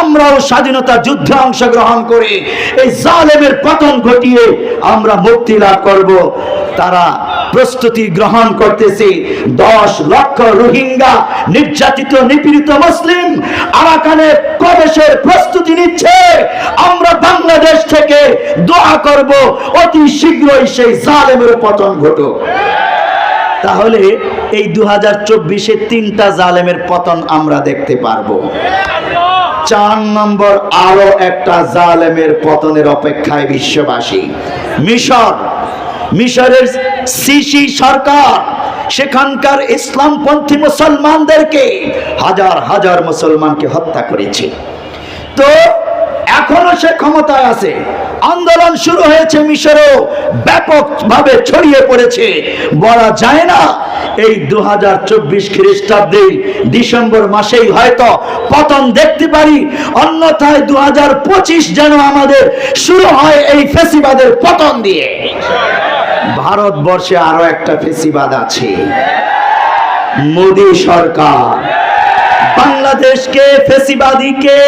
আমরাও স্বাধীনতা যুদ্ধে অংশগ্রহণ করে এই জালেমের পতন ঘটিয়ে আমরা মুক্তি লাভ করব। তারা প্রস্তুতি গ্রহণ করতেছে। দশ লক্ষ রোহিঙ্গা, নির্যাতিত, নিপীড়িত মুসলিম আরাকানে প্রবেশের প্রস্তুতি নিচ্ছে। আমরা বাংলাদেশ থেকে দোয়া করব, অতি শীঘ্রই সেই জালেমের পতন ঘটুক। তাহলে এই দু হাজার চব্বিশে তিনটা জালেমের পতন আমরা দেখতে পারব। চার নম্বর আরও একটা জালেমের পতনের অপেক্ষায় বিশ্ববাসী। মিশর। মিশরের সিসি সরকার, সেখানকার ইসলামপন্থী মুসলমানদেরকে হাজার হাজার মুসলমানকে হত্যা করেছে। তো এখনও সে ক্ষমতায় আছে। আন্দোলন শুরু হয়েছে মিশরেও ব্যাপকভাবে ছড়িয়ে পড়েছে। বলা যায় না, এই দু হাজার চব্বিশ খ্রিস্টাব্দে ডিসেম্বর মাসেই হয়তো পতন দেখতে পারি, অন্যথায় দু হাজার পঁচিশ যেন আমাদের শুরু হয় এই ফেসিবাদের পতন দিয়ে। ভারতবর্ষে আরও একটা ফেসিবাদ আছে। মোদী সরকার বাংলাদেশকে, ফেসিবাদীকে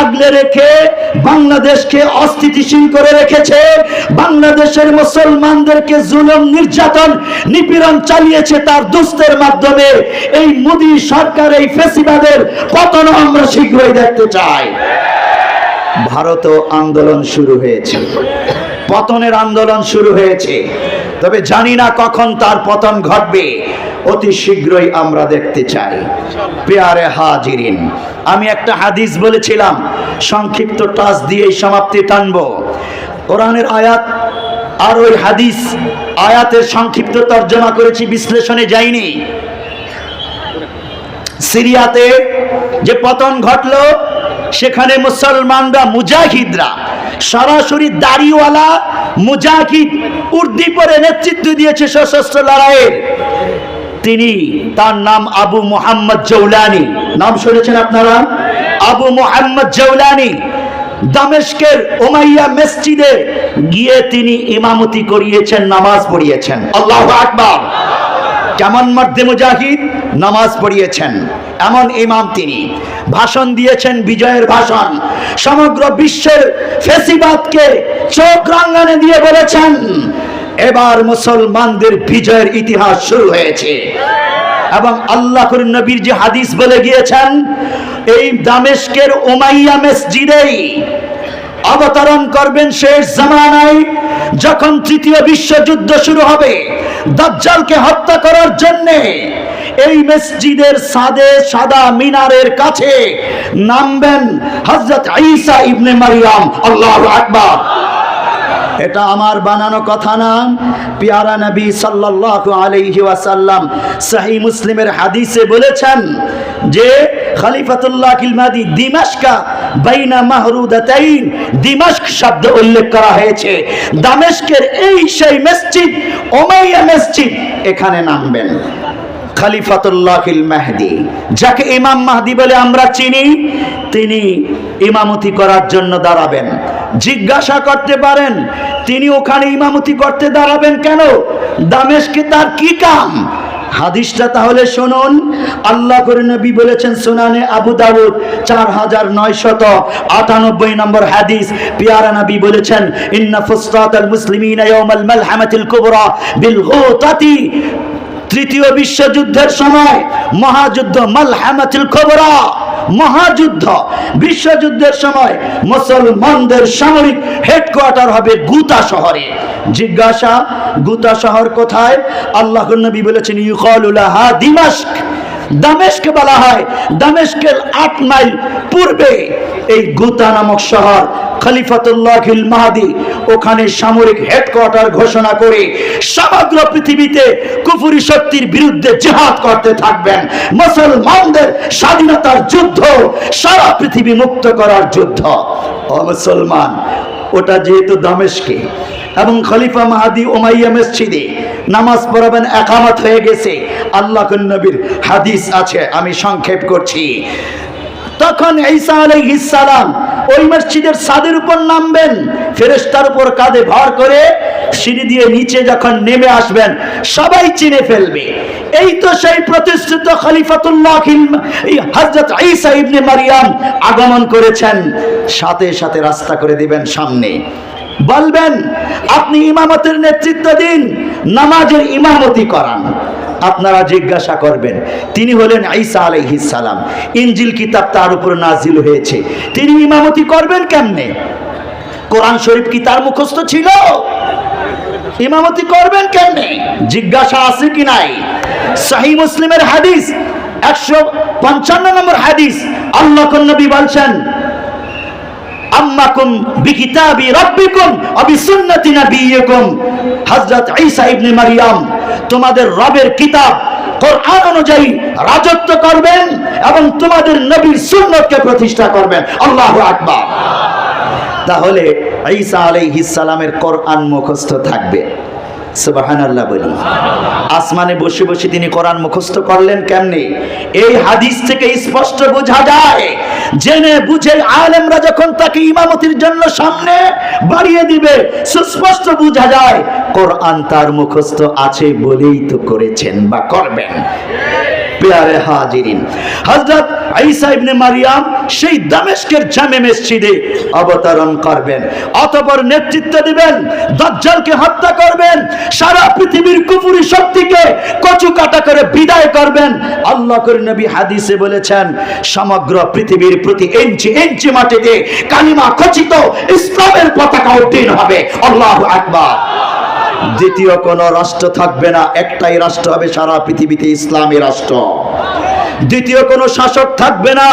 আগলে রেখে বাংলাদেশকে অস্থিতিশীল করে রেখেছে। বাংলাদেশের মুসলমানদেরকে জুলুম, নির্যাতন, নিপীড়ন চালিয়েছে তার দুস্তের মাধ্যমে। এই মোদী সরকার, এই ফেসিবাদের পতন আমরা শীঘ্রই দেখতে চাই। ভারতও আন্দোলন শুরু হয়েছে। পতনের আন্দোলন শুরু হয়েছে। তবে জানি না কখন তার পতন ঘটবে। অতি শীঘ্রই আমরা দেখতে চাই। পেয়ারে হাজিরিন, আমি একটা হাদিস বলেছিলাম, সংক্ষিপ্ত টাচ দিয়েই সমাপ্তি টানব। কোরআনের আয়াত আর ওই হাদিস আয়াতের সংক্ষিপ্ত তর্জমা করেছি, বিশ্লেষণে যাইনি। সিরিয়াতে যে পতন ঘটলো, সেখানে মুসলমানরা মুজাহিদরা সরাসরি দাড়িওয়ালা মুজাহিদ উর্দি পরে নেতৃত্ব দিয়েছে সশস্ত্র লড়াইয়ের তিনি তার নাম আবু মোহাম্মদ জৌলানি নাম শুনেছেন আপনারা? আবু মোহাম্মদ জৌলানি দামেস্কের ওমাইয়া মসজিদে গিয়ে তিনি ইমামতি করিয়েছেন, নামাজ পড়িয়েছেন। আল্লাহ আকবার। কেমন মর্দে মুজাহিদ নামাজ পড়িয়েছেন। এমন ইমাম তিনি। ভাষণ দিয়েছেন বিজয়ের ভাষণ। সমগ্র বিশ্বের ফেসিবাদকে চোখ রাঙ্গানে দিয়ে বলেছেন, এবার মুসলমানদের বিজয়ের ইতিহাস শুরু হয়েছে। এবং আল্লাহ নবীর যে হাদিস বলে গিয়েছেন, এই দামেশকের ওমাইয়া মসজিদেই অবতরণ করবেন শেষ জামানায়। যখন তৃতীয় বিশ্বযুদ্ধ শুরু হবে, দাজ্জালকে হত্যা করার জন্যে এই মসজিদের সাদে সাদা মিনারের কাছে নামবেন হযরত ঈসা ইবনে মারিয়াম, আল্লাহু আকবার। এটা আমার বানানো কথা না। পিয়ারা নবী সাল্লাল্লাহু আলাইহি ওয়াসাল্লাম সহিহ মুসলিমের হাদিসে বলেছেন যে, খলিফাতুল্লাহ কিলমাদি দিমাশকা বাইনা মাহরুদাতাইন। দিমাশক শব্দ উল্লেখ করা হয়েছে দামেস্কের এই সেই মসজিদ, ওমাইয়া মসজিদ, এখানে নামবেন। খলিফাতুল্লাহিল মাহদি। যাকে ইমাম মাহদি বলে আমরা চিনি, তিনি ইমামতি করার জন্য দাঁড়াবেন। জিজ্ঞাসা করতে পারেন, তিনি ওখানে ইমামতি করতে দাঁড়াবেন কেন? দামেশকে তার কি কাম? হাদিসটা তাহলে শুনুন আল্লাহ করে নবী বলেছেন সুনানে আবু দাউদ, চার হাজার নয়শত আটানব্বই নম্বর হাদিস। পিয়ারা নবী বলেছেন, ইন্না ফুসরাত আল মুসলিমিনা ইয়াউমাল মালহামাতিল কুবরা বিল গুতাতি। তৃতীয় বিশ্বযুদ্ধের সময় মহাযুদ্ধ মালহামাতুল খবরা মহাযুদ্ধ। বিশ্বযুদ্ধের সময় মুসলমানদের সামরিক হেডকোয়ার্টার হবে গুতা শহরে। জিজ্ঞাসা, গুতা শহর কোথায়? আল্লাহ নবী বলেছেন ইউকালুলাহা দিমাশক। দামেস্ক বলা হয় দামেস্কের আট মাইল পূর্বে এই গুতা নামক শহর খলিফাতুল্লাহ মাহাদি ওখানে সামরিক হেডকোয়ার্টার ঘোষণা করে সমগ্র পৃথিবীতে কুফুরি শক্তির বিরুদ্ধে জিহাদ করতে থাকবেন। মুসলমানদের স্বাধীনতার যুদ্ধ, সারা পৃথিবী মুক্ত করার যুদ্ধ। মুসলমান, ওটা যেহেতু দামেশকে এবং খলিফা মাহাদি ওমাইয়া মসজিদে নামাজ পড়াবেন, একামত হয়ে গেছে। আল্লাহ নবীর হাদিস আছে, আমি সংক্ষেপ করছি। তখন ঈসা আলাইহিস সালাম ওই মসজিদের ছাদের উপর নামবেন। ফেরেশতার উপর কাঁধে ভর করে সিঁড়ি দিয়ে নিচে যখন নেমে আসবেন, সবাই চিনে ফেলবে। এই তো সেই প্রতিষ্ঠিত খলিফাতুল্লাহ হজরত ঈসা ইবনে মারিয়াম আগমন করেছেন। সাথে সাথে রাস্তা করে দিবেন সামনে। বলবেন, আপনি ইমামতের নেতৃত্ব দিন নামাজের ইমামতি করান। আপনারা জিজ্ঞাসা করবেন। তিনি হলেন আলাইহিস সালাম। ইনজিল কিতাব তার উপর নাজিল হয়েছে। তিনি ইমামতি করবেন কেমনে? কোরআন শরীফ কি তার মুখস্থ ছিল? ইমামতি করবেন কেমনে? জিজ্ঞাসা আছে কি নাই? সহি মুসলিমের হাদিস, একশো পঞ্চান্ন নম্বর হাদিস আল্লাহ নবী বলছেন, আম্মাকুম বিকিতাবি রাব্বিকুম ওয়া বিসুন্নতি হযরত ঈসা ইবনে মারইয়াম তোমাদের রবের কিতাব কোরআন অনুযায়ী রাজত্ব করবেন এবং তোমাদের নবীর সুন্নতকে প্রতিষ্ঠা করবেন। আল্লাহু আকবার। তাহলে ঈসা আলাইহিস সালামের কোরআন মুখস্থ থাকবে। সুবহানাল্লাহ বলি। আসমানে বসে বসে তিনি কোরআন মুখস্থ করলেন কেমনে? এই হাদিস থেকে স্পষ্ট বোঝা যায় জেনে বুঝে আলেমরা যখন তাকে ইমামতির জন্য সামনে বাড়িয়ে দিবে, সুস্পষ্ট বোঝা যায়, কোরআন তার মুখস্থ আছে বলেই তো করেছেন বা করবেন। পেয়ারে হাজিরিন। হযরত ঈসা ইবনে মারিয়াম সেই দামেস্কের জামে মসজিদে অবতরণ করবেন, অতঃপর নেতৃত্ব দিবেন, দাজ্জালকে হত্যা করবেন, সারা পৃথিবীর কুফরি শক্তিকে কচু কাটা করে বিদায় করবেন। আল্লাহ করে নবী হাদিসে বলেছেন, সমগ্র পৃথিবীর প্রতি ইঞ্চি ইঞ্চি মাটিতে কালিমা খচিত ইসলামের পতাকা উড্ডীন হবে। আল্লাহু আকবার। দ্বিতীয় কোনো রাষ্ট্র থাকবে না। একটাই রাষ্ট্র হবে সারা পৃথিবীতে ইসলামী রাষ্ট্র। দ্বিতীয় কোনো শাসক থাকবে না,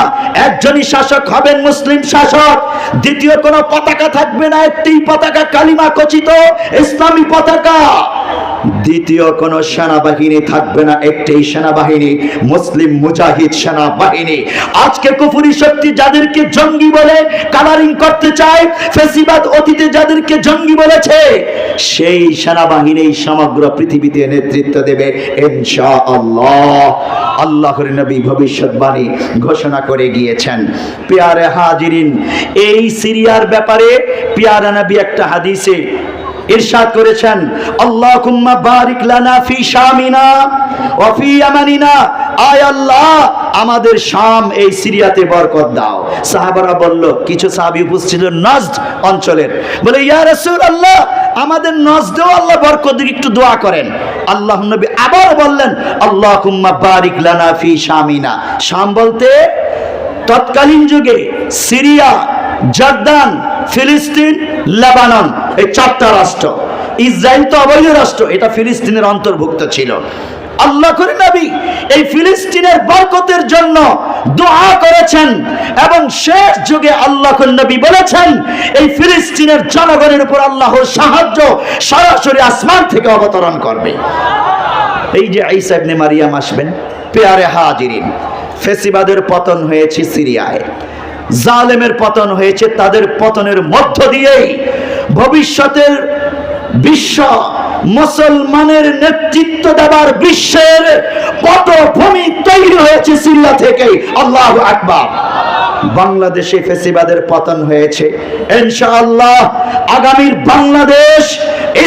একজনই শাসক হবেন মুসলিম শাসক। দ্বিতীয় কোনো পতাকা থাকবে না, একটি পতাকা কালিমা খচিত ইসলামী পতাকা। দ্বিতীয় কোনো সেনাবাহিনী থাকবে না একটাই সেনাবাহিনী, মুসলিম মুজাহিদ সেনাবাহিনী। আজকে কুফুরি শক্তি যাদেরকে জঙ্গি বলে কালারিং করতে চায়, ফেসিবাদ অতীতে যাদেরকে জঙ্গি বলেছে, সেই সেনাবাহিনী সমগ্র পৃথিবীতে নেতৃত্ব দেবে ইনশা আল্লাহ আল্লাহর নবী ভবিষ্যৎবাণী ঘোষণা করে গিয়েছেন। পেয়ারে হাজিরিন, এই সিরিয়ার ব্যাপারে পেয়ারা নাবি একটা হাদিসে ইরশাদ করেছেন, আল্লাহুম্মা বারিক লানা ফি শামিনা ওয়া ফি ইয়ামানিনা আল্লাহ, আমাদের শাম এই সিরিয়াতে বরকত দাও। সাহাবারা বলল, কিছু সাহাবী উপস্থিত নজদ অঞ্চলের। বলে রাসূলুল্লাহ, আমাদের আল্লাহ বরকত একটু দোয়া করেন। আল্লাহ নবী আবার বললেন, আল্লাহুম্মা বারিক লানা ফি শামিনা। শাম বলতে, তৎকালীন যুগে সিরিয়া, জর্দান, ফিলিস্তিন, লেবানন, এই চারটা রাষ্ট্র। ইসরায়েল তো অবৈধ রাষ্ট্র, এটা ফিলিস্তিনের অন্তর্ভুক্ত ছিল। আল্লাহ করে নবী এই ফিলিস্তিনের বরকতের জন্য দোয়া করেছেন এবং শেষ যুগে আল্লাহ নবী বলেছেন, এই ফিলিস্তিনের জনগণের উপর আল্লাহর সাহায্য সরাসরি আসমান থেকে অবতরণ করবে। এই যে ঈসা ইবনে মারিয়াম আসবেন, পেয়ারে হাজিরিন, ফেসিবাদের পতন হয়েছে সিরিয়ায়। জালেমের পতন হয়েছে তাদের পতনের মধ্য দিয়েই। ভবিষ্যতের বিশ্ব মুসলমানের নেতৃত্ব দেবার বিশ্বের পটভূমি তৈরি হয়েছে সিরিয়া থেকেই। আল্লাহ আকবার। বাংলাদেশে ফেসিবাদের পতন হয়েছে। ইনশাআল্লাহ আগামীর বাংলাদেশ,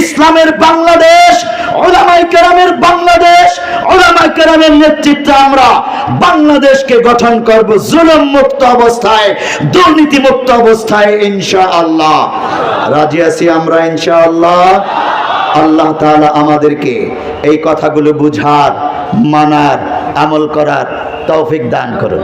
ইসলামের বাংলাদেশ ওলামাই কেরামের বাংলাদেশ ওলামাই কেরামের নেতৃত্বে আমরা বাংলাদেশকে গঠন করব জুলুম মুক্ত অবস্থায় দুর্নীতি মুক্ত অবস্থায় ইনশাআল্লাহ। রাজি আছি আমরা ইনশাআল্লাহ? আল্লাহ তালা আমাদেরকে এই কথাগুলো বুঝার মানার আমল করার তৌফিক দান করুন।